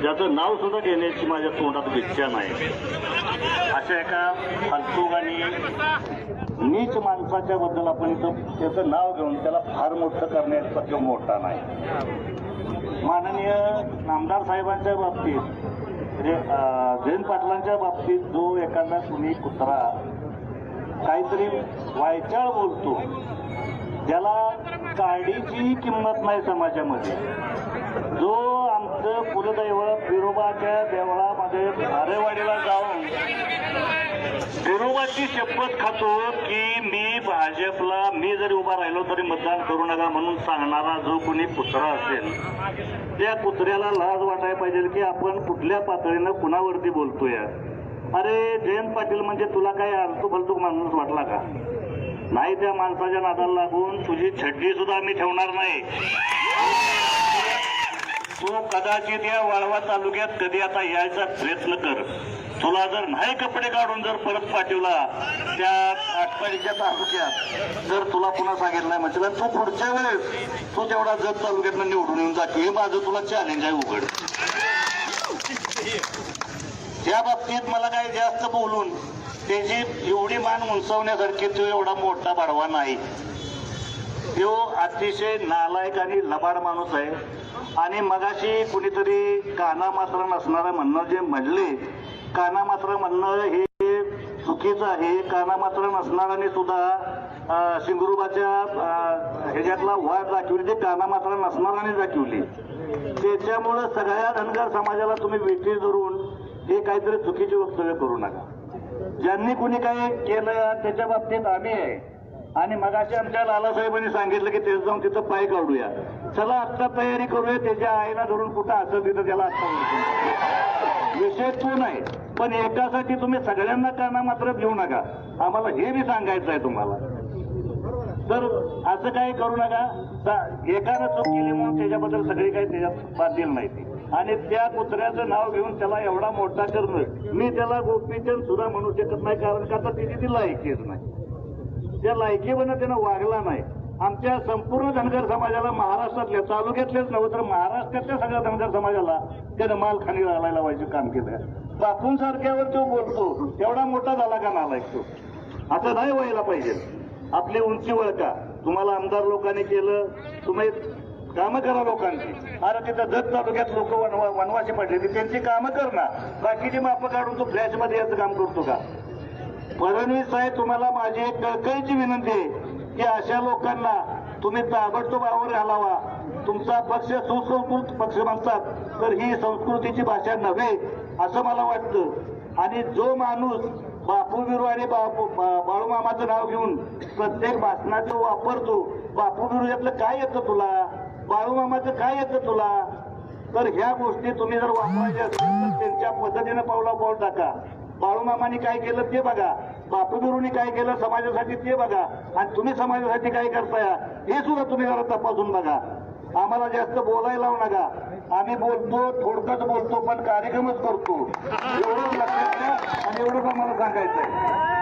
ज्याचं नाव सुद्धा घेण्याची माझ्या तोंडात इच्छा नाही. अशा एका फालतूक आणि नीच माणसाच्या बद्दल आपण इथं त्याचं नाव घेऊन त्याला फार मोठं करण्याचा तो मोठा नाही. माननीय नामदार साहेबांच्या बाबतीत म्हणजे जयंत पाटलांच्या बाबतीत जो एखादा कुणी कुत्रा काहीतरी वायचाळ बोलतो ज्याला काडीची किंमत नाही समाजामध्ये. जो आमचं कुलदैवत विरोबाच्या देवळामध्ये भारेवाडीला जाऊन विरोबाची शपथ खातो की मी भाजपला मी जरी उभा राहिलो तरी मतदान करू नका म्हणून सांगणारा जो कोणी कुत्रा असेल त्या कुत्र्याला लाज वाटायला पाहिजे की आपण कुठल्या पातळीनं कुणावरती बोलतोय. अरे जयंत पाटील म्हणजे तुला काय आलतू भलतूक माणूस वाटला का? नाही त्या माणसाच्या नादाला लागून तुझी छड्डी सुद्धा मी ठेवणार नाही. तू कदाचित या वाळवा तालुक्यात कधी आता यायचा प्रयत्न कर. तुला जर नाही कपडे काढून जर परत पाठवला त्या आटपाडीच्या तालुक्यात जर तुला पुन्हा सांगितलं नाही म्हणजे तू पुढच्या वेळेस तू तेवढा जत तालुक्यातनं निवडून येऊन जा हे माझं तुला चॅलेंज आहे उघड. त्या बाबतीत मला काही जास्त बोलून त्याची एवढी मान उंचवण्यासारखी तो एवढा मोठा बडवा नाही. तो अतिशय नालायक आणि लबाड माणूस आहे. आणि मगाशी कुणीतरी काना मात्र नसणारं म्हणणं जे म्हणले काना मात्र म्हणणं हे चुकीचं आहे. काना मात्र नसणाऱ्याने सुद्धा अं, ह्याच्यातला वाद दाखवली ते काना मात्र नसणाराने दाखवली. त्याच्यामुळं सगळ्या धनगर समाजाला तुम्ही वेठी धरून हे काहीतरी चुकीचे वक्तव्य करू नका. ज्यांनी कुणी काही केलं त्याच्या बाबतीत आम्ही आहे. आणि मगाशी आमच्या लालासाहेबांनी सांगितलं की ते जाऊन तिथं पाय काढूया. चला आत्ता तयारी करूया. त्याच्या आईला धरून कुठं असं तिथं त्याला आत्ता विषय तो नाही. पण एकासाठी तुम्ही सगळ्यांना काना मात्र घेऊ नका. आम्हाला हे बी सांगायचं आहे तुम्हाला. तर असं काही करू नका. एकानं चूक केली म्हणून त्याच्याबद्दल सगळी काही त्याच्यात बातील नाही. ती आणि त्या कुत्र्याचं नाव घेऊन त्याला एवढा मोठा करणं मी त्याला गोपीचंद सुद्धा म्हणू शकत नाही कारण का आता त्याची ती लायकीच नाही. त्या लायकीवनं त्यानं वागला नाही आमच्या संपूर्ण धनगर समाजाला महाराष्ट्रातल्या तालुक्यातलेच नव्हे तर महाराष्ट्रातल्या सगळ्या धनगर समाजाला त्यानं मालखानी घालायला पाहिजे काम केलं बापूंसारख्यावर तो बोलतो एवढा मोठा झाला का नालायक तो आता नाही व्हायला पाहिजे. आपली उंची वळका. तुम्हाला आमदार लोकांनी केलं तुम्ही कामं करा लोकांची. अरे तिथं जत तालुक्यात लोक वनवा पडले ती त्यांची कामं कर ना. बाकीची मापं काढून तू फ्लॅशमध्ये याचं काम करतो का? फडणवीस साहेब तुम्हाला माझी एक कळकळीची विनंती आहे की अशा लोकांना तुम्ही ताबडतोब आवर घालावा. तुमचा पक्ष सुसंस्कृत पक्ष म्हणतात तर ही संस्कृतीची भाषा नव्हे असं मला वाटतं. आणि जो माणूस बापू बिरू आणि बापू बाळूमामाचं नाव घेऊन प्रत्येक भाषणाचं वापरतो बापू बिरू यातलं काय येतं तुला? बाळूमामाचं काय येतं तुला? तर ह्या गोष्टी तुम्ही जर वापरायच्या असतील तर त्यांच्या पद्धतीनं पावला पाऊल टाका. बाळूमामाने काय केलं ते बघा. बापू गुरुनी काय केलं समाजासाठी ते बघा. आणि तुम्ही समाजासाठी काय करताय? हे सुद्धा तुम्ही जरा तपासून बघा. आम्हाला जास्त बोलायला लावू नका. आम्ही बोलतो थोडकंच बोलतो पण कार्यक्रमच करतो. एवढंच लक्षात घ्या आणि एवढंच आम्हाला सांगायचं आहे